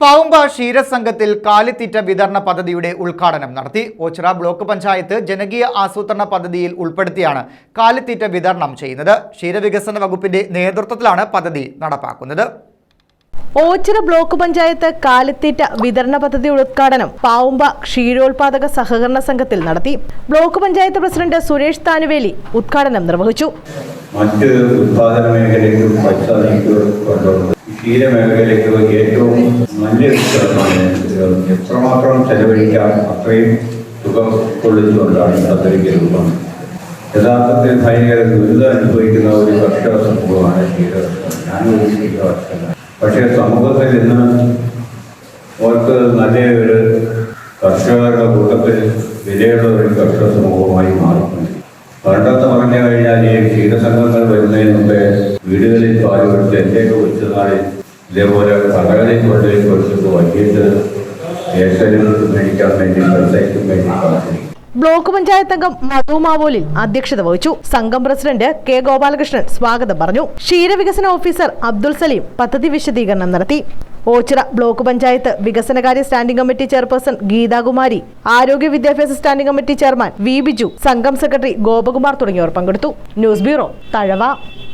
പാവുമ്പ ക്ഷീരസംഘത്തിൽ കാലിത്തീറ്റ വിതരണ പദ്ധതിയുടെ ഉദ്ഘാടനം നടത്തി. ഓച്ചിറ ബ്ലോക്ക് പഞ്ചായത്ത് ജനകീയ ആസൂത്രണ പദ്ധതിയിൽ ഉൾപ്പെടുത്തിയാണ് കാലിത്തീറ്റ വിതരണം ചെയ്യുന്നത്. ക്ഷീരവികസന വകുപ്പിന്റെ നേതൃത്വത്തിലാണ് പദ്ധതി നടപ്പാക്കുന്നത്. ഓച്ചിറ ബ്ലോക്ക് പഞ്ചായത്ത് കാലിത്തീറ്റ വിതരണ പദ്ധതി ഉദ്ഘാടനം പാവുമ്പ ക്ഷീരോത്പാദക സഹകരണ സംഘത്തിൽ നടത്തി. ബ്ലോക്ക് പഞ്ചായത്ത് പ്രസിഡന്റ് സുരേഷ് താനുവേലി ഉദ്ഘാടനം നിർവഹിച്ചു. മറ്റ് ഉത്പാദന മേഖലയ്ക്കും പൈസ സ്ഥലമാണ് എത്രമാത്രം ചെലവഴിക്കാം അത്രയും തുക കൊള്ളിച്ചുകൊണ്ടാണ് പദ്ധതിക്ക് രൂപം. യഥാർത്ഥത്തിൽ ഭയങ്കര ദുരിതം അനുഭവിക്കുന്ന ഒരു കർഷക സമൂഹമാണ് പക്ഷേ സമൂഹത്തിൽ ഇന്ന് അവർക്ക് നല്ല ഒരു കർഷകരുടെ കൂട്ടത്തിൽ വിലയുള്ള ഒരു കർഷക സമൂഹമായി മാറുന്നുണ്ട് പണ്ടെന്ന് പറഞ്ഞു കഴിഞ്ഞാൽ ഈ ക്ഷീരസംഘങ്ങൾ വരുന്നതിന് മുമ്പേ വീടുകളിൽ പാൽ കൊടുത്ത് എന്റെയൊക്കെ ഇതേപോലെ കടകളിൽ കൊണ്ടുപോയി കുറച്ചൊക്കെ വൈകിട്ട് ബ്ലോക്ക് പഞ്ചായത്ത് അംഗം മധു മാവോലിൽ അധ്യക്ഷത വഹിച്ചു. സംഘം പ്രസിഡന്റ് കെ ഗോപാലകൃഷ്ണൻ സ്വാഗതം പറഞ്ഞു. ക്ഷീരവികസന ഓഫീസർ അബ്ദുൽ സലീം പദ്ധതി വിശദീകരണം നടത്തി. ഓച്ചിറ ബ്ലോക്ക് പഞ്ചായത്ത് വികസനകാര്യ സ്റ്റാൻഡിംഗ് കമ്മിറ്റി ചെയർപേഴ്സൺ ഗീതാകുമാരി ആരോഗ്യ വിദ്യാഭ്യാസ standing committee chairman V Biju സംഘം സെക്രട്ടറി ഗോപകുമാർ തുടങ്ങിയവർ പങ്കെടുത്തു. News bureau Thazhava.